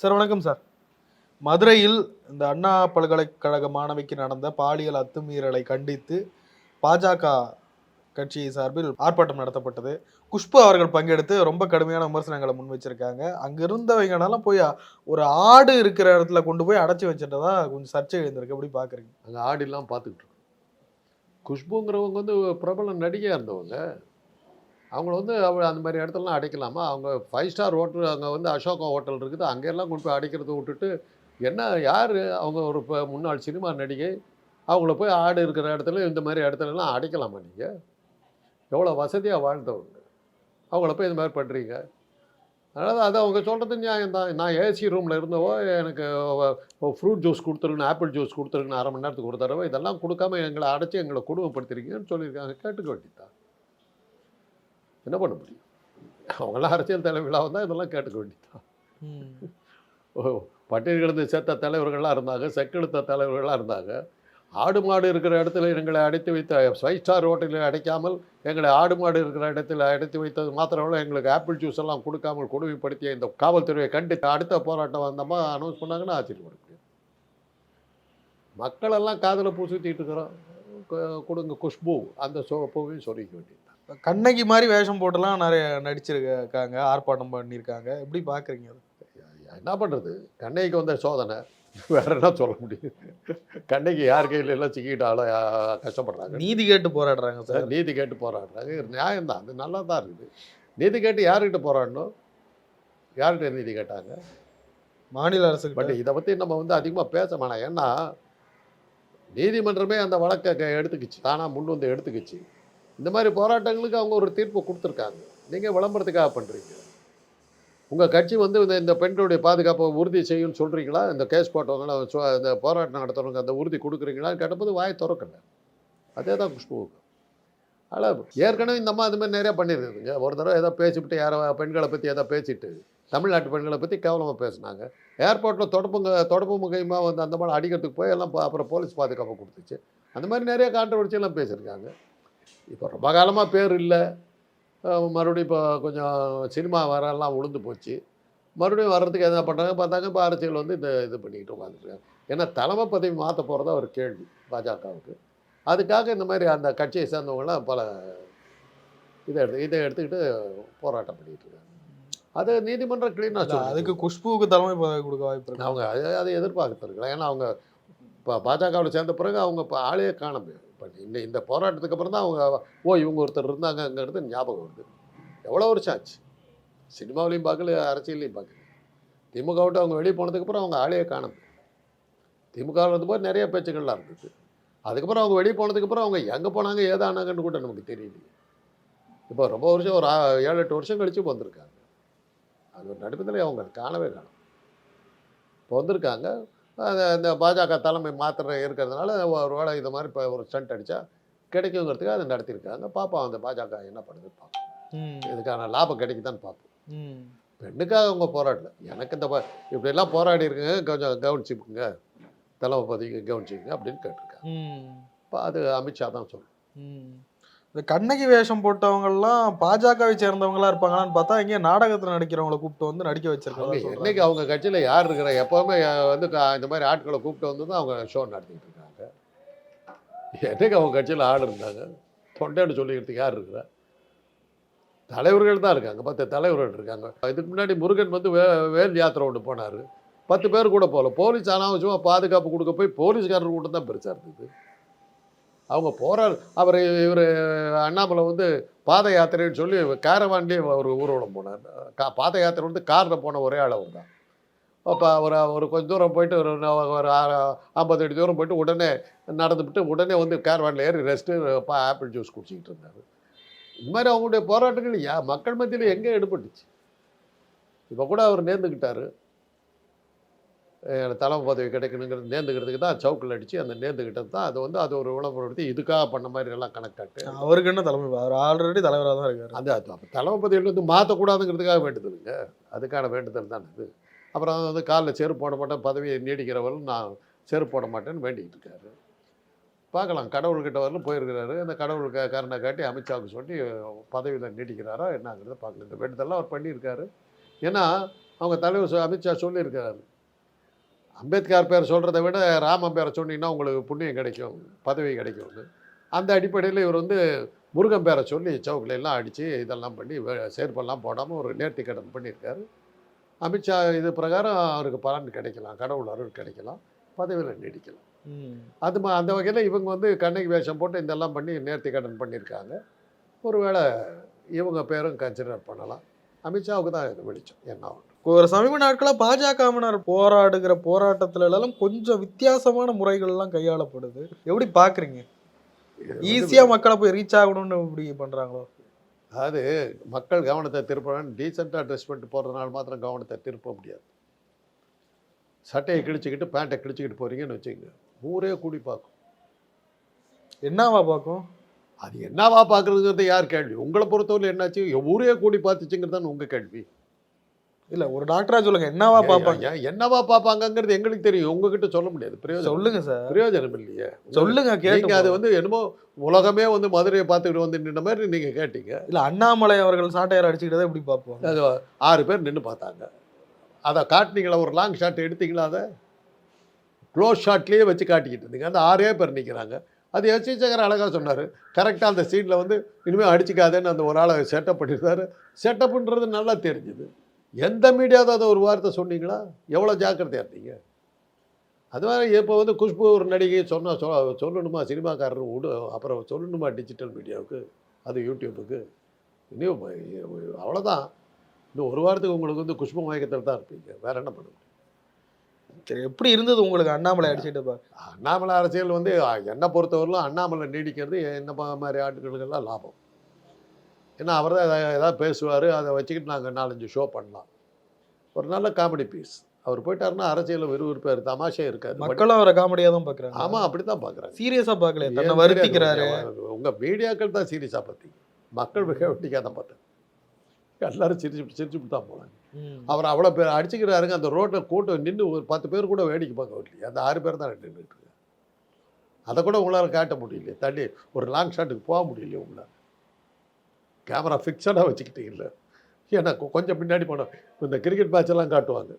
Sir வணக்கம் sir. மதுரையில் இந்த அண்ணா பல்கலைக்கழக மாணவிக்கு நடந்த பாலியல் அத்துமீறலை கண்டித்து பாஜக கட்சி சார்பில் ஆர்ப்பாட்டம் நடத்தப்பட்டது. குஷ்பு அவர்கள் பங்கெடுத்து ரொம்ப கடுமையான விமர்சனங்களை முன் வச்சிருக்காங்க. அங்க இருந்தவங்கனாலும் போய் ஒரு ஆடு இருக்கிற இடத்துல கொண்டு போய் அடைச்சி வச்சுட்டதா கொஞ்சம் சர்ச்சை எழுந்திருக்கு. எப்படி பாக்குறீங்க? அங்கே ஆடிலாம் பார்த்துக்கிட்டு இருக்கோம். குஷ்புங்கிறவங்க வந்து பிரபல நடிகையா இருந்தவங்க. அவங்கள வந்து அவங்க அந்த மாதிரி இடத்துலலாம் அடைக்கலாமா? அவங்க ஃபைவ் ஸ்டார் ஹோட்டல் அங்கே வந்து அசோகா ஹோட்டல் இருக்குது. அங்கெல்லாம் கொண்டு போய் அடைக்கிறத விட்டுட்டு என்ன யார்? அவங்க ஒரு இப்போ முன்னாள் சினிமா நடிகை. அவங்கள போய் ஆடு இருக்கிற இடத்துல இந்த மாதிரி இடத்துலலாம் அடைக்கலாமா நீங்கள் எவ்வளோ வசதியாக வாழ்ந்தவங்க. அவங்கள போய் இந்த மாதிரி பண்ணுறீங்க அதனால் அது அவங்க சொல்கிறது நியாயம் தான். நான் ஏசி ரூமில் இருந்தவோ எனக்கு ஃப்ரூட் ஜூஸ் கொடுத்துருக்குன்னு ஆப்பிள் ஜூஸ் கொடுத்துருக்குன்னு அரை மணி நேரத்துக்கு ஒரு தடவை இதெல்லாம் கொடுக்காம எங்களை அடைச்சி எங்களை குடும்பப்படுத்திருக்கீங்கன்னு சொல்லியிருக்காங்க. கேட்டுக்க வேண்டியதான் என்ன பண்ண முடியும்? அவங்களாம் அரசியல் தலைவர்களாக தான் இதெல்லாம் கேட்டுக்க வேண்டியதுதான் ஓ பட்டியல் கிடந்து சேர்த்த தலைவர்கள்லாம் இருந்தாங்க செக்கெடுத்த தலைவர்களாக இருந்தாங்க. ஆடு மாடு இருக்கிற இடத்துல எங்களை அடைத்து வைத்த ஃபைவ் ஸ்டார் ஹோட்டலில் அடைக்காமல் எங்களை ஆடு மாடு இருக்கிற இடத்துல அடைத்து வைத்தது மாத்திரமல்ல எங்களுக்கு ஆப்பிள் ஜூஸ் எல்லாம் கொடுக்காமல் கொடுமைப்படுத்திய இந்த காவல்துறையை கண்டித்து அடுத்த போராட்டம் வந்தமா அனௌன்ஸ் பண்ணாங்கன்னா ஆச்சரியப்பட முடியும் மக்களெல்லாம் காதில் பூசித்திட்டு இருக்கிறோம். கொடுங்க குஷ்பு அந்த சோப்பையும் சொல்லிக்க வேண்டியது கண்ணகி மாதிரி வேஷம் போட்டுலாம் நிறைய நடிச்சிருக்காங்க ஆர்ப்பாட்டம் பண்ணியிருக்காங்க. எப்படி பாக்குறீங்க அது? என்ன பண்ணுறது கண்ணைக்கு வந்த சோதனை. வேற என்ன சொல்ல முடியும்? கண்ணைக்கு யார் கையில எல்லாம் சிக்கிட்டாலும் கஷ்டப்படுறாங்க. நீதி கேட்டு போராடுறாங்க சார். நீதி கேட்டு போராடுறாங்க. இது நியாயம்தான். அது நல்லா தான் இருக்குது. நீதி கேட்டு யார்கிட்ட போராடணும்? யார்கிட்ட நீதி கேட்டாங்க? மாநில அரசு பட் இதை பற்றி நம்ம வந்து அதிகமாக பேச வேணாம். ஏன்னா நீதிமன்றமே அந்த வழக்கை எடுத்துக்கிச்சு. தானாக முன் வந்து எடுத்துக்கிச்சு. இந்த மாதிரி போராட்டங்களுக்கு அவங்க ஒரு தீர்ப்பு கொடுத்துருக்காங்க. நீங்கள் விளம்பரத்துக்காக பண்ணுறீங்க உங்கள் கட்சி வந்து இந்த இந்த பெண்களுடைய பாதுகாப்பை உறுதி செய்யும்னு சொல்கிறீங்களா இந்த கேஸ் போட்டவங்கள இந்த போராட்டம் நடத்துகிறவங்க அந்த உறுதி கொடுக்குறீங்களான்னு கேட்டபோது வாய் திறக்கல. அதே தான் குஷ்புவுக்கு. ஆனால் ஏற்கனவே இந்த மாதிரி மாதிரி நிறையா பண்ணியிருக்குதுங்க ஒரு தடவை ஏதோ பேசிவிட்டு யாரோ பெண்களை பற்றி ஏதோ பேசிட்டு தமிழ்நாட்டு பெண்களை பற்றி கேவலமாக பேசினாங்க. ஏர்போர்ட்டில் தொடப்புங்க தொடப்பு முகையமாக வந்து அந்த மாதிரி அடிக்கிறதுக்கு போய் எல்லாம் அப்புறம் போலீஸ் பாதுகாப்பு கொடுத்துச்சு. அந்த மாதிரி நிறைய கான்ட்ரவர்சி பேசியிருக்காங்க. இப்போ ரொம்ப காலமாக பேர் இல்லை. மறுபடியும் இப்போ கொஞ்சம் சினிமா வரலாம் உளுந்து போச்சு. மறுபடியும் வர்றதுக்கு என்ன பண்ணுறாங்க பார்த்தாங்க இப்போ அரசியல் வந்து இந்த இது பண்ணிக்கிட்டு உட்காந்துருக்காங்க ஏன்னா தலைமை பதவி மாற்ற போகிறதா ஒரு கேள்வி பாஜகவுக்கு. அதுக்காக இந்த மாதிரி அந்த கட்சியை சேர்ந்தவங்களாம் பல இதை எடுத்து இதை எடுத்துக்கிட்டு போராட்டம் பண்ணிட்டு இருக்காங்க. அது நீதிமன்றம் க்ளீனாக அதுக்கு குஷ்புவுக்கு தலைமை பதவி கொடுக்க வாய்ப்பு இருக்கு. அவங்க அதை அதை எதிர்பார்த்துருக்கலாம் ஏன்னா அவங்க இப்போ பாஜகவில் சேர்ந்த பிறகு அவங்க இப்போ ஆளையே காணமே இப்போ இந்த இந்த போராட்டத்துக்கு அப்புறம் தான் அவங்க ஓ இவங்க ஒருத்தர் இருந்தாங்கங்கிறது ஞாபகம் வருது. எவ்வளோ வருஷம் ஆச்சு? சினிமாவிலையும் பார்க்கல அரசியல்லையும் பார்க்கல. திமுக விட்டு அவங்க வெளியே போனதுக்கப்புறம் அவங்க ஆளையே காணமே திமுகவில் இருந்தபோது நிறைய பேச்சுக்கள்லாம் இருந்தது. அதுக்கப்புறம் அவங்க வெளியே போனதுக்கப்புறம் அவங்க எங்கே போனாங்க ஏதானாங்கன்னு கூட நமக்கு தெரியலையே. இப்போ ரொம்ப வருஷம் ஒரு ஏழு எட்டு வருஷம் கழித்து வந்திருக்காங்க. அது ஒரு நடுப்பதில் அவங்க காணவே காணும். இப்போ வந்திருக்காங்க. அந்த பாஜக தலைமை மாத்திரை இருக்கிறதுனால ஒரு வேளை இது மாதிரி இப்போ ஒரு ஸ்டண்ட் அடித்தா கிடைக்குங்கிறதுக்கு அதை நடத்தியிருக்காங்க. பார்ப்போம் அந்த பாஜக என்ன பண்ணுது பார்ப்போம் இதுக்கான லாபம் கிடைக்குதான்னு பார்ப்போம். பெண்ணுக்காக அவங்க போராடல. எனக்கு இந்த இப்படியெல்லாம் போராடி இருக்குங்க கொஞ்சம் கவனிச்சுக்குங்க. தலைமை பதவிக்கு கவனிச்சுக்குங்க அப்படின்னு கேட்டிருக்காங்க. இப்போ அது அமித்ஷா தான் சொல்லும். ம். இந்த கண்ணகி வேஷம் போட்டவங்க எல்லாம் பாஜகவை சேர்ந்தவங்களா இருப்பாங்களான்னு பார்த்தா இங்க நாடகத்துல நடிக்கிறவங்கள கூப்பிட்டு வந்து நடிக்க வச்சிருக்காங்க என்னைக்கு அவங்க கட்சியில் யார் இருக்கிற? எப்போவுமே வந்து இந்த மாதிரி ஆட்களை கூப்பிட்டு வந்து தான் அவங்க ஷோ நடத்திட்டு இருக்காங்க. என்னைக்கு அவங்க கட்சியில் ஆள் இருந்தாங்க? தொண்டைன்னு சொல்லிக்கிறதுக்கு யார் இருக்கிறா? தலைவர்கள் தான் இருக்காங்க. பத்து தலைவர்கள் இருக்காங்க. இதுக்கு முன்னாடி முருகன் வந்து வே வேல் யாத்திரை ஒன்று போனார். பத்து பேர் கூட போகல. போலீஸ் அனாவசியமாக பாதுகாப்பு கொடுக்க போய் போலீஸ்காரர் கூட தான் பெருசாக இருந்தது. அவங்க போகிறார் அவர் இவர் அண்ணாமலை வந்து பாத யாத்திரைன்னு சொல்லி கேரவான்லேயே ஒரு ஊர்வலம் போனார். கா பாத யாத்திரை வந்து காரில் போன ஒரே ஆள் அவர் தான் அப்போ ஒரு ஒரு கொஞ்சம் தூரம் போயிட்டு ஒரு ஒரு ஐம்பது அடி தூரம் போயிட்டு உடனே நடந்துவிட்டு உடனே வந்து கேரவானில் ஏறி ரெஸ்ட்டு ஆப்பிள் ஜூஸ் குடிச்சிக்கிட்டு இருந்தார். இந்த மாதிரி அவங்களுடைய போராட்டங்கள் யா மக்கள் மத்தியில் எங்கே எடுபட்டுச்சு. இப்போ கூட அவர் நேர்ந்துக்கிட்டாரு எனக்கு தலைமை பதவி கிடைக்கணுங்கிறது நேர்ந்துக்கிறதுக்கு தான் சவுக்கில் அடித்து அந்த நேர்ந்துக்கிட்டது தான். அது வந்து அது ஒரு விளம்பரப்படுத்தி இதுக்காக பண்ண மாதிரி எல்லாம் கனெக்ட் ஆட்டு அவருக்கு என்ன தலைமை அவர் ஆல்ரெடி தலைவரா தான் இருக்காரு. அந்த அது அப்போ தலைமை பதவியில் வந்து மாற்றக்கூடாதுங்கிறதுக்காக வேண்டுதலுங்க. அதுக்கான வேண்டுதல் தான் இது அப்புறம் வந்து காலில் செருப்பு போட மாட்டேன் பதவியை நீடிக்கிறவரும் நான் செருப்பு போட மாட்டேன்னு வேண்டிக்கிட்டு இருக்காரு. பார்க்கலாம் கடவுள்கிட்ட வரலும் போயிருக்கிறாரு. அந்த கடவுள் க காரணை காட்டி அமித்ஷாவுக்கு சொல்லி பதவியில் நீடிக்கிறாரா என்னங்கிறத பார்க்கலாம். இந்த வேண்டுதல்லாம் அவர் பண்ணியிருக்காரு. ஏன்னா அவங்க தலைவர் அமித்ஷா சொல்லியிருக்கிறாரு. அம்பேத்கர் பேர் சொல்கிறத விட ராமன் பேரை சொன்னீங்கன்னா உங்களுக்கு புண்ணியம் கிடைக்கும் பதவி கிடைக்கும்னு. அந்த அடிப்படையில் இவர் வந்து முருகன் பேரை சொல்லி சவுக்கில் எல்லாம் அடித்து இதெல்லாம் பண்ணி சேர்ப்பெல்லாம் போடாமல் ஒரு நேர்த்தி கடன் பண்ணியிருக்காரு. அமித்ஷா இது பிரகாரம் அவருக்கு பலன் கிடைக்கலாம் கடவுள் அருள் கிடைக்கலாம் பதவியில் நீடிக்கலாம். அது மா- அந்த வகையில் இவங்க வந்து கண்ணகி வேஷம் போட்டு இதெல்லாம் பண்ணி நேர்த்தி கடன் பண்ணியிருக்காங்க. ஒருவேளை இவங்க பேரும் கன்சிடர் பண்ணலாம். அமித்ஷாவுக்கு தான் இது வெளிச்சம் என்ன ஆகும் ஒரு சமீப நாட்களா பாஜகவினர் போராடுகிற போராட்டத்துல எல்லாம் கொஞ்சம் வித்தியாசமான முறைகள் எல்லாம் கையாளப்படுது. எப்படி பாக்குறீங்க? இது வந்து ஈஸியா மக்களை போய் ரீச் ஆகணும்னு இப்படி பண்றாங்களோ? அதாவது மக்கள் கவனத்தை திருப்பணும்னு டீசெண்டாக ட்ரெஸ் பண்ணிட்டு போகிறதுனால மாத்திரம் கவனத்தை திருப்ப முடியாது. சட்டையை கிழிச்சிக்கிட்டு பேண்ட்டை கிழிச்சிக்கிட்டு போகிறீங்கன்னு வச்சுக்கோங்க. ஊரே கூடி பார்க்கும். என்னவா பார்க்கும்? அது என்னவா பார்க்குறதுங்கிறது யார் கேள்வி? உங்களை பொறுத்தவரை என்னாச்சு? ஊரே கூடி பார்த்துச்சுங்கிறது தான் உங்கள் கேள்வி. இல்ல ஒரு டாக்டரா சொல்லுங்க என்னவா பார்ப்பாங்க? ஏன் என்னவா பார்ப்பாங்கங்கிறது எங்களுக்கு தெரியும். உங்ககிட்ட சொல்ல முடியாது. பிரயோஜனம் சொல்லுங்க சார். பிரயோஜனம் இல்லையே. சொல்லுங்க கேட்டு அது வந்து என்னமோ உலகமே வந்து மதுரையை பார்த்துக்கிட்டு வந்து நின்ன மாதிரி நீங்க கேட்டீங்க. இல்ல அண்ணாமலை அவர்கள் சாட்டையார் அடிச்சுக்கிட்டதை எப்படி பார்ப்போம்? அது ஆறு பேர் நின்று பார்த்தாங்க. அதை காட்டினீங்களா? ஒரு லாங் ஷாட் எடுத்தீங்களா அதை? க்ளோஸ் ஷாட்லேயே வச்சு காட்டிக்கிட்டு இருந்தீங்க. அந்த ஆறே பேர் நிற்கிறாங்க அது எஸ். சேகர் அழகாக சொன்னார். கரெக்டாக அந்த சீனில் வந்து இனிமேல் அடிச்சுக்காதேன்னு அந்த ஒரு ஆளை செட்டப் பண்ணியிருந்தாரு செட்டப்ன்றது நல்லா தெரிஞ்சுது. எந்த மீடியாவது அதை ஒரு வார்த்தை சொன்னீங்களா? எவ்வளோ ஜாக்கிரதையாக இருந்தீங்க? அது மாதிரி இப்போ வந்து குஷ்பு ஒரு நடிகை சொன்னால் சொ சொல்லணுமா? சினிமாக்காரர் விடு அப்புறம் சொல்லணுமா டிஜிட்டல் மீடியாவுக்கு? அது யூடியூப்புக்கு இன்னும் அவ்வளோதான். இன்னும் ஒரு வாரத்துக்கு உங்களுக்கு வந்து குஷ்பு மயக்கத்தில் தான் இருப்பீங்க. வேற என்ன பண்ண முடியும்? சரி எப்படி இருந்தது உங்களுக்கு அண்ணாமலை அடிச்சுட்டு அண்ணாமலை அரசியல் வந்து என்னை பொறுத்தவரையிலும் அண்ணாமலை நீடிக்கிறது என்ன மாதிரி ஆட்களுக்கெல்லாம் லாபம். ஏன்னா அவர் தான் ஏதாவது பேசுவார் அதை வச்சுக்கிட்டு நாங்கள் நாலஞ்சு ஷோ பண்ணலாம். ஒரு நல்ல காமெடி பீஸ் அவர் போயிட்டாருன்னா அரசியலில் விறுவிறுப்பார் தமாஷே இருக்காது. மக்களும் அவரை காமெடியா தான் பாக்குறாங்க. ஆமாம் அப்படி தான் பார்க்குறாங்க சீரியஸா பாக்கல தன்னை வருத்திக்கிறாரு. உங்கள் மீடியாக்கள் தான் சீரியஸாக பார்த்தி மக்கள் மிக வெட்டிக்காக தான் பார்த்தேன் எல்லாரும் சிரிச்சு சிரிச்சுட்டு தான் போனாங்க. அவர் அவ்வளோ பேர் அடிச்சுக்கிறாருங்க அந்த ரோட்டில் கூட்டம் நின்று ஒரு பத்து பேர் கூட வேடிக்கை பார்க்க வரலையே. அந்த ஆறு பேர் தான் நின்றுட்டு இருக்காங்க. அதை கூட உங்களால் காட்ட முடியலையே. தள்ளி ஒரு லாங் ஷாட்டுக்கு போக முடியலையே உங்களால். கேமரா ஃபிக்ஸடாக வச்சுக்கிட்டு இல்லை. ஏன்னா கொஞ்சம் பின்னாடி போனோம் இந்த கிரிக்கெட் மேட்செல்லாம் காட்டுவாங்க.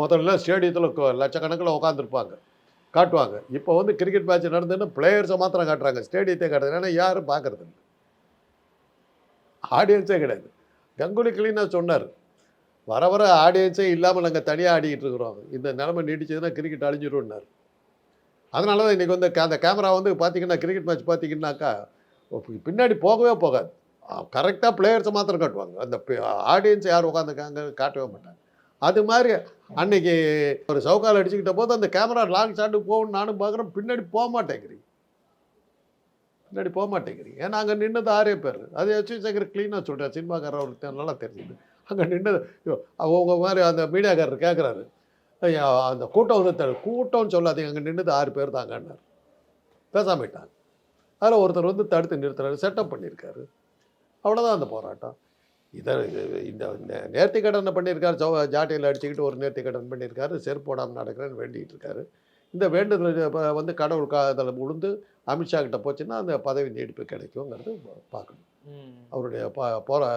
முதல்ல ஸ்டேடியத்தில் லட்சக்கணக்கில் உட்காந்துருப்பாங்க காட்டுவாங்க. இப்போ வந்து கிரிக்கெட் மேட்ச் நடந்துன்னு பிளேயர்ஸை மாத்திரம் காட்டுறாங்க. ஸ்டேடியத்தை காட்டுறது ஏன்னா யாரும் பார்க்கறது இல்லை. ஆடியன்ஸே கிடையாது. கங்குலி கிளீனாக சொன்னார். வர வர ஆடியன்ஸே இல்லாமல் நாங்கள் தனியாக ஆடிக்கிட்டு இருக்கிறோம். இந்த நிலைமை நீடிச்சதுன்னா கிரிக்கெட் அழிஞ்சிரும்னார். அதனால தான் இன்றைக்கி வந்து அந்த கேமரா வந்து பார்த்தீங்கன்னா கிரிக்கெட் மேட்ச் பார்த்தீங்கன்னாக்கா பின்னாடி போகவே போகாது. கரெக்டாக பிளேயர்ஸை மாத்திரம் காட்டுவாங்க. அந்த ஆடியன்ஸ் யார் உட்காந்துருக்காங்க காட்டவே மாட்டாங்க. அது மாதிரி அன்னைக்கு ஒரு சவுக்கால் அடிச்சுக்கிட்ட போது அந்த கேமரா லாங் ஷாட்டுக்கு போகணும்னு நானும் பார்க்குறேன் பின்னாடி போக மாட்டேங்கிறீங்க. பின்னாடி போக மாட்டேங்கிறீங்க. ஏன்னா அங்கே நின்னது ஆறே பேர். அது வச்சு சேகர் க்ளீனாக சொல்கிறேன் சினிமாக்காரர் அவருக்கு நல்லா தெரிஞ்சுது. அங்கே நின்னது ஐயோ, அவங்க மாதிரி அந்த மீடியாக்காரர் கேட்குறாரு அந்த கூட்டம் வந்து கூட்டம்னு சொல்லாதீங்க. அங்கே நின்னது ஆறு பேர் தாங்கன்னார். பேசாமட்டாங்க அதில் ஒருத்தர் வந்து தடுத்து நிறுத்துறாரு செட்டப் பண்ணியிருக்காரு அவ்வளோதான் அந்த போராட்டம். இதை இந்த நேர்த்தி கடனை பண்ணியிருக்காரு சௌ ஜாட்டையில் அடிச்சுக்கிட்டு ஒரு நேர்த்தி கடன் பண்ணியிருக்காரு செருப்பு போடாமல் நடக்கிறேன்னு வேண்டிகிட்டு இருக்காரு. இந்த வேண்டுதல் வந்து கடவுள் காதல உளுந்து அமித்ஷா கிட்ட போச்சுன்னா அந்த பதவி நீடிப்பு கிடைக்குங்கிறது பார்க்கணும். அவருடைய ப போரா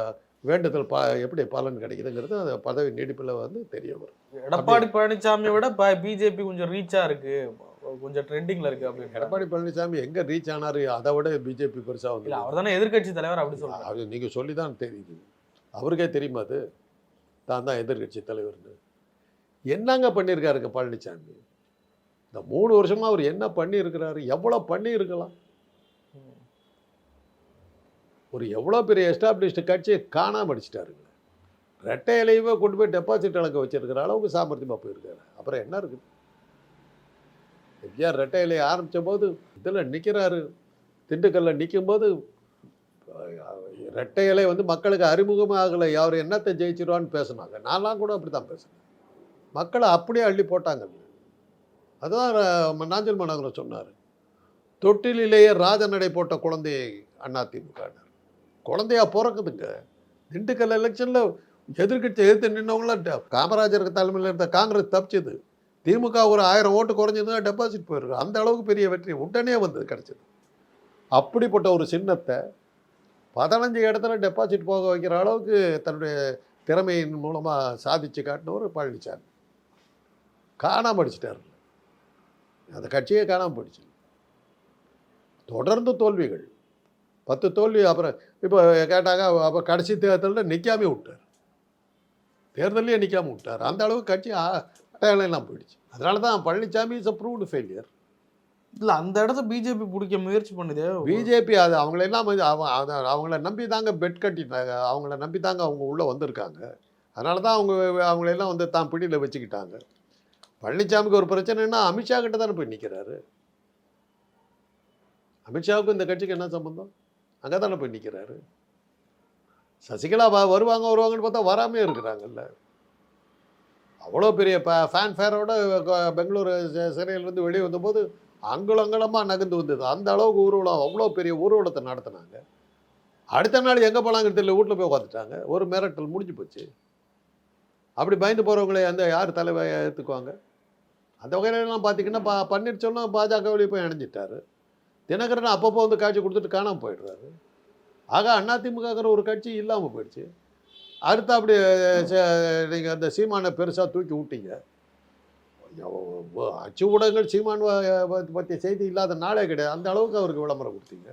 வேண்டுதல் ப எப்படி பலன் கிடைக்குதுங்கிறது அந்த பதவி நீடிப்பில் வந்து தெரிய வரும். எடப்பாடி பழனிசாமியை விட பிஜேபி கொஞ்சம் ரீச்சா இருக்கு. கொஞ்சம் ட்ரெண்டிங்ல இருக்கு அப்படின்னு எடப்பாடி பழனிசாமி எங்கே ரீச் ஆனார் அதை விட பிஜேபி இல்ல வந்து அவர் தானே எதிர்க்கட்சி தலைவர் அப்படி சொல்றாரு. அது நீங்கள் சொல்லி தான் தெரியுது. அவருக்கே தெரியுமா அது? தான் தான் எதிர்கட்சி தலைவர்னு. என்னங்க பண்ணியிருக்காருங்க பழனிசாமி? இந்த மூணு வருஷமா அவர் என்ன பண்ணியிருக்கிறாரு? எவ்வளோ பண்ணியிருக்கலாம். ஒரு எவ்வளோ பெரிய எஸ்டாப்ளிஷ்டு கட்சியை காணாம அடிச்சிட்டாருங்க. ரெட்டை இலையவே கொண்டு போய் டெபாசிட் இழக்க வச்சிருக்கிற அளவுக்கு சாமர்த்தியமாக போயிருக்காரு. அப்புறம் என்ன இருக்குது? எம்ஜிஆர் ரெட்டை இலையை ஆரம்பித்த போது இதில் நிற்கிறாரு. திண்டுக்கல்ல நிற்கும்போது ரெட்டை இலை வந்து மக்களுக்கு அறிமுகமாகலை அவர் என்னத்தை ஜெயிச்சிருவான்னு பேசுனாங்க. நான்லாம் கூட அப்படி தான் பேசுனேன். மக்களை அப்படியே அள்ளி போட்டாங்க. அதுதான் ர- நாஞ்சல் மனோகரன் சொன்னார். தொட்டிலேயே ராஜநடை போட்ட குழந்தையை அதிமுக குழந்தையா பிறக்குதுங்க. திண்டுக்கல் எலெக்ஷனில் எதிர்கட்சி எதிர்த்து நின்றவங்களாம் காமராஜருக்கு தலைமையில் இருந்த காங்கிரஸ் தப்பிச்சது. திமுக ஒரு ஆயிரம் ஓட்டு குறைஞ்சதுன்னா டெபாசிட் போயிருக்கு அந்த அளவுக்கு பெரிய வெற்றி உடனே வந்தது கிடச்சிது. அப்படிப்பட்ட ஒரு சின்னத்தை பதினஞ்சு இடத்துல டெபாசிட் போக வைக்கிற அளவுக்கு தன்னுடைய திறமையின் மூலமாக சாதிச்சு காட்டினவர் பழனிசாமி காணாமல் அடிச்சிட்டாரு அந்த கட்சியே காணாமல் போயிடுச்சு. தொடர்ந்து தோல்விகள். பத்து தோல்வி அப்புறம் இப்போ கேட்டாங்க அப்போ கடைசி தேர்தலில் நிற்காமே விட்டார். தேர்தலையே நிற்காம விட்டார். அந்த அளவுக்கு கட்சி எல்லாம் போயிடுச்சு. அதனால தான் Palaniswami is a proved failure இல்ல அந்த இடத்த பிஜேபி பிடிக்க முயற்சி பண்ணுதே. பிஜேபி அது அவங்களெல்லாம் வந்து அவ- அத- அவங்கள நம்பி தாங்க பெட் கட்டிட்டாங்க. அவங்கள நம்பி தாங்க அவங்க உள்ளே வந்திருக்காங்க. அதனால தான் அவங்க அவங்களெல்லாம் வந்து தான் பிடியில் வச்சுக்கிட்டாங்க. பழனிசாமிக்கு ஒரு பிரச்சனைன்னா அமித்ஷா கிட்ட தானே போய் நிற்கிறாரு அமித்ஷாவுக்கும் இந்த கட்சிக்கு என்ன சம்பந்தம்? அங்கே தானே போய் நிற்கிறாரு சசிகலா வருவாங்க வருவாங்கன்னு பார்த்தா வராமே இருக்கிறாங்கல்ல. அவ்வளோ பெரிய ஃபேன் ஃபேரோட பெங்களூரு சிறையிலேருந்து வெளியே வந்தபோது அங்குலங்கலமாக நகர்ந்து வந்தது. அந்த அளவுக்கு ஊர்வலம் அவ்வளோ பெரிய ஊர்வலத்தை நடத்தினாங்க. அடுத்த நாள் எங்கே போகலாங்கிறது தெரியல வீட்டில் போய் உட்காந்துட்டாங்க ஒரு மிரட்டல் முடிஞ்சு போச்சு. அப்படி பயந்து போகிறவங்களே அந்த யார் தலைவர் ஏற்றுக்குவாங்க அந்த வகையிலலாம் பார்த்தீங்கன்னா பா பன்னீர்செல்வம் பாஜக வெளியே போய் இணைஞ்சிட்டார் தினகரன் அப்பப்போ வந்து காட்சி கொடுத்துட்டு காணாமல் போயிடுறாரு. ஆக அதிமுகங்கிற ஒரு கட்சி இல்லாமல் போயிடுச்சு. அடுத்து அப்படி நீங்கள் அந்த சீமானை பெருசாக தூக்கி விட்டீங்க. அச்சு ஊடகங்கள் சீமான் பற்றிய செய்தி இல்லாத நாளே கிடையாது. அந்த அளவுக்கு அவருக்கு விளம்பரம் கொடுத்தீங்க.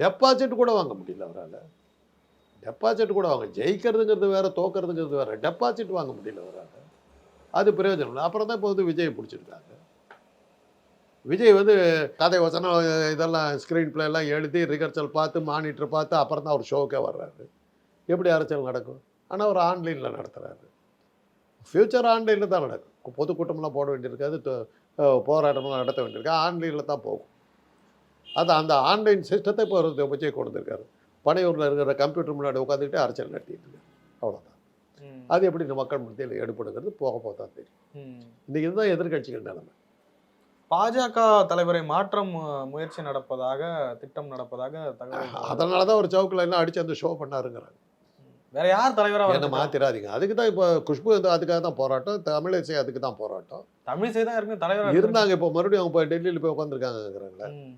டெபாசிட் கூட வாங்க முடியல அவரால். டெபாசிட் கூட வாங்க ஜெயிக்கிறதுங்கிறது வேறு தோக்கிறதுங்கிறது வேறு டெபாசிட் வாங்க முடியல அவரால். அது பிரயோஜனம் இல்லை. அப்புறம் தான் இப்போ வந்து விஜய் பிடிச்சிருக்காங்க. விஜய் வந்து கதை வசனம் இதெல்லாம் ஸ்க்ரீன் பிளே எல்லாம் எழுதி ரிகர்சல் பார்த்து மானிட்டர் பார்த்து அப்புறம் தான் அவர் ஷோக்கே வர்றாரு. எப்படி அரசியல் நடக்கும்? ஆனால் அவர் ஆன்லைனில் நடத்துகிறாரு ஃப்யூச்சர் ஆன்லைனில் தான் நடக்கும். பொதுக்கூட்டம்லாம் போட வேண்டியிருக்காது. போராட்டம்லாம் நடத்த வேண்டியிருக்கு ஆன்லைனில் தான் போகும். அது அந்த ஆன்லைன் சிஸ்டத்தை இப்போ அவர் விஜய் கொண்டு வந்திருக்காரு பனையூரில் இருக்கிற கம்ப்யூட்டர் முன்னாடி உட்காந்துக்கிட்டு அரசியல் நடத்திட்டு இருக்காரு. அவ்வளோதான் அது எப்படி இந்த மக்கள் மத்தியில் எடுப்படுங்கிறது போக போக தான் தெரியும். இன்றைக்கி இதுதான் எதிர்க்கட்சிகள் நிலைமை. பாஜக தலைவரை மாற்றம் முயற்சி நடப்பதாக திட்டம் நடப்பதாக அதனால தான் ஒரு சவுக்கில் எல்லாம் அடித்து அந்த ஷோ பண்ணாருங்கிறாங்க. வேற யார் தலைவரா என்ன? மாத்திராதீங்க. அதுக்கு தான் இப்போ குஷ்பு வந்து அதுக்காக தான் போராட்டம். தமிழிசை அதுக்கு தான் போராட்டம். தமிழிசை தான் இருக்கு தலைவரா இருந்தாங்க. இப்போ மறுபடியும் அவங்க போய் டெல்லியில் போய் உட்காந்துருக்காங்கிறாங்களே ம்,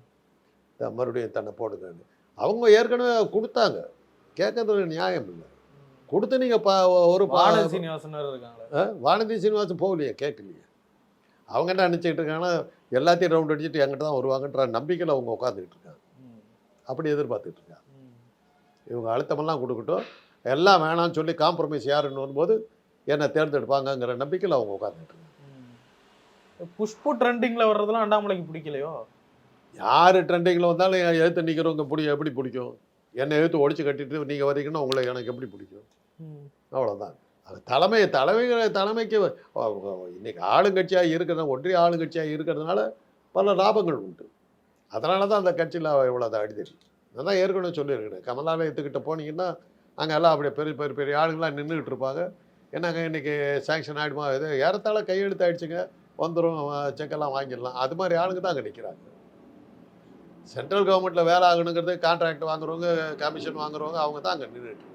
மறுபடியும் தன்னை போடுங்கன்னு. அவங்க ஏற்கனவே கொடுத்தாங்க. கேட்கறது நியாயம் இல்லை. கொடுத்து நீங்கள் பா ஒரு வானதி சீனிவாசன் இருக்காங்களே. ஆ, வானதி சீனிவாசன் போகலையே கேட்கலையே. அவங்க என்ன நினச்சிக்கிட்டு இருக்காங்கன்னா எல்லாத்தையும் ரவுண்ட் அடிச்சுட்டு என்கிட்ட தான் வருவாங்கன்ற நம்பிக்கையில் அவங்க உட்காந்துக்கிட்டு இருக்காங்க. அப்படி எதிர்பார்த்துட்டு இருக்காங்க. இவங்க அழுத்தமெல்லாம் கொடுக்கட்டும். எல்லாம் வேணாம்னு சொல்லி காம்ப்ரமைஸ் யாருன்னு வரும்போது என்னை தேர்ந்தெடுப்பாங்கங்கிற நம்பிக்கையில் அவங்க உட்காந்துட்டு இருக்காங்க. ம். குஷ்பு ட்ரெண்டிங்ல வர்றதெல்லாம் அண்ணாமலைக்கு பிடிக்கலையோ? யார் ட்ரெண்டிங்கில் வந்தாலும் என் எழுத்து நிற்கிறவங்க பிடி எப்படி பிடிக்கும்? என்னை எழுத்து ஒடிச்சு கட்டிட்டு நீங்கள் வரீங்கன்னா உங்களை எனக்கு எப்படி பிடிக்கும்? அவ்வளோதான் அது தலைமை தலைமை தலைமைக்கு இன்னைக்கு ஆளுங்கட்சியாக இருக்கிற ஒன்றிய ஆளுங்கட்சியாக இருக்கிறதுனால பல லாபங்கள் உண்டு. அதனால தான் அந்த கட்சியில் இவ்வளோ அடிதடி நான் தான் ஏற்கனவே சொல்லியிருக்கிறேன். கமலாலயத்துக்கிட்ட போனீங்கன்னா அங்கே எல்லாம் அப்படியே பெரிய பெரிய பெரிய ஆளுங்களாம் நின்றுக்கிட்டு இருப்பாங்க என்னங்க இன்னைக்கு சேங்ஷன் ஆகிடுமா இது ஏறத்தாழ கையெழுத்து ஆயிடுச்சுங்க. வந்துடும் செக்கெல்லாம் வாங்கிடலாம். அது மாதிரி ஆளுங்க தான் அங்கே நிற்கிறாங்க சென்ட்ரல் கவர்மெண்ட்டில் வேலை ஆகணுங்கிறது கான்ட்ராக்ட் வாங்குறவங்க கமிஷன் வாங்குறவங்க அவங்க தான் அங்கே நின்றுட்டு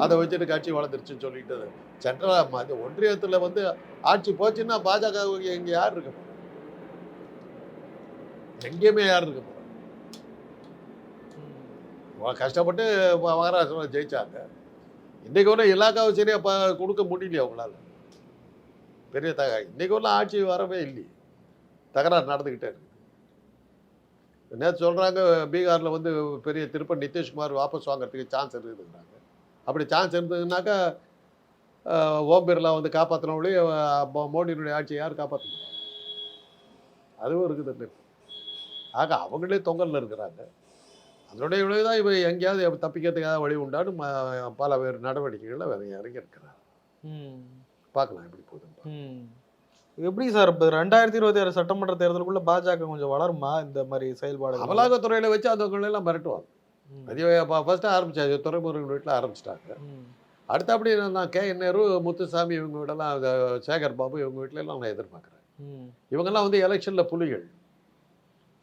அதை வச்சுட்டு கட்சி வளர்ந்துருச்சுன்னு சொல்லிட்டு சென்ட்ரல் அது ஒன்றியத்தில் வந்து ஆட்சி போச்சுன்னா பாஜக இங்கே யார் இருக்க எங்கேயுமே யார் இருக்க கஷ்டப்பட்டு ம- மகாராஷ்டிராவில் ஜெயித்தாங்க இன்றைக்கு ஒன்றும் இலாக்காவை சரியாக அப்போ கொடுக்க முடியலையே அவங்களால. பெரிய தக இன்றைக்கு ஒன்றும் ஆட்சி வரவே இல்லை தகராறு நடந்துக்கிட்டே இருக்குது நேற்று சொல்கிறாங்க பீகாரில் வந்து பெரிய திருப்ப நிதிஷ்குமார் வாபஸ் வாங்குறதுக்கு சான்ஸ் இருக்குதுங்கிறாங்க அப்படி சான்ஸ் இருந்ததுனாக்கா ஓம் பிர்லா வந்து காப்பாற்றினவங்களே மோடியினுடைய ஆட்சியை யார் காப்பாற்ற அதுவும் இருக்குது. ஆக அவங்களே தொங்கலில் இருக்கிறாங்க. அதனுடைய விளைவு தான் இவன் எங்கேயாவது தப்பிக்கிறதுக்காக வழி உண்டான்னு பல வேறு நடவடிக்கைகளில் வேற இறங்கி இருக்கிறார் பார்க்கலாம் எப்படி போகுதுன்னு. எப்படி சார் இப்போ ரெண்டாயிரத்தி இருபத்தி ஆறு சட்டமன்ற தேர்தலுக்குள்ள பாஜக கொஞ்சம் வளருமா? இந்த மாதிரி செயல்பாடு அமலாக்கத்துறையில் வச்சு அந்த எல்லாம் மிரட்டுவாங்க. அது ஃபஸ்ட்டு ஆரம்பிச்சாச்சு. துறைமுருகன் வீட்டில் ஆரம்பிச்சிட்டாங்க. அடுத்த அப்படி நான் கே. என். நேரு முத்துசாமி இவங்க வீடெல்லாம் சேகர் பாபு இவங்க வீட்ல எல்லாம் நான் எதிர்பார்க்குறேன் இவங்கெல்லாம் வந்து எலெக்ஷனில் புலிகள்.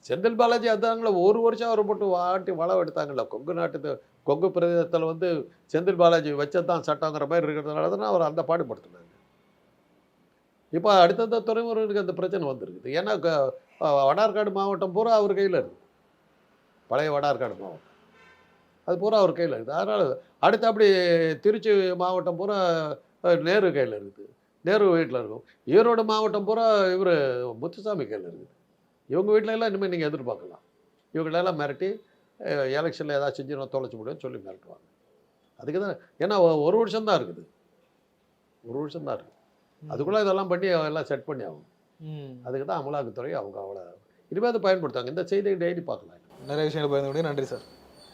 செந்தில் பாலாஜி அதாங்கள ஒரு வருஷம் அவரை போட்டு வாட்டி வளம் எடுத்தாங்கல்ல. கொங்கு நாட்டு கொங்கு பிரதேசத்தில் வந்து செந்தில் பாலாஜி வச்சதான் சட்டங்கிற மாதிரி இருக்கிறதுனால தான் அவர் அந்த பாடுபடுத்தினாங்க இப்போ அடுத்தது துறைமுறைகளுக்கு அந்த பிரச்சனை வந்திருக்குது. ஏன்னா வடார்காடு மாவட்டம் பூரா அவர் கையில் இருக்குது பழைய வடார்காடு மாவட்டம். அது பூரா அவர் கையில் இருக்குது அதனால் அடுத்து அப்படி திருச்சி மாவட்டம் பூரா நேரு கையில் இருக்குது. நேரு வீட்டில் இருக்கும். ஈரோடு மாவட்டம் பூரா இவர் முத்துசாமி கையில் இருக்குது. இவங்க வீட்ல எல்லாம் இனிமேல் நீங்கள் எதிர்பார்க்கலாம். இவங்களெல்லாம் மிரட்டி எலெக்ஷனில் ஏதாவது செஞ்சு நான் தொலைச்சி முடியும்னு சொல்லி மிரட்டுவாங்க. அதுக்கு தான் ஏன்னா ஒரு வருஷம் தான் இருக்குது. ஒரு வருஷம் தான் இருக்குது. அதுக்குள்ளே இதெல்லாம் பண்ணி எல்லாம் செட் பண்ணி ஆகும். அதுக்கு தான் அமலாக்கத்துறை அவங்க அவ்வளோ இனிமேல் அதை பயன்படுத்தாங்க இந்த செய்தியை டெய்லி பார்க்கலாம். நிறைய விஷயங்கள் பயந்து நன்றி சார்.